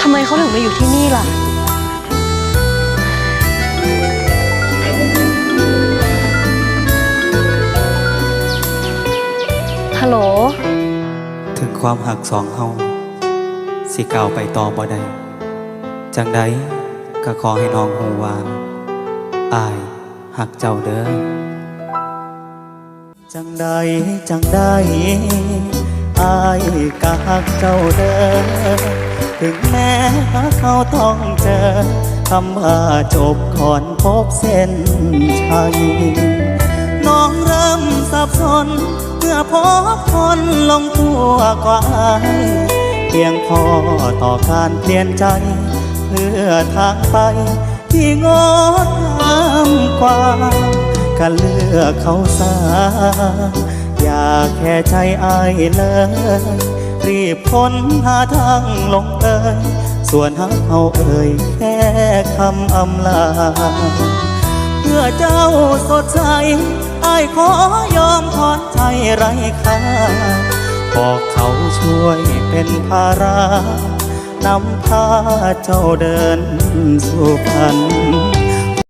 ทำไมเขาถึงมาอยู่ที่นี่ล่ะ ฮัลโหล ถึงความหักสองเฮาสิก้าวไปต่อบ่ได้จังใดก็ขอให้น้องฮู้ว่าอายหักเจ้าเด้อจังใดจังใด อายก็หักเจ้าเด้อถึงแม้เขาต้องเจอคำว่าจบก่อนพบเส้นชัยน้องเริ่มสับสนเมื่อพบคนลงตัวกว่าเพียงพอต่อการเปลี่ยนใจ เพื่อทางไปที่งดงามกว่าการเลือกเขาสา แค่ใจอายเลย รีบค้นหาทางลงเอยส่วนหักเขาเอ่ยแค่คำอำลา เพื่อเจ้าสดใสอ้ายขอยอมถอนใจไร้ค่าบอกเขาช่วยเป็นภาระนำพาเจ้าเดินสู่พัน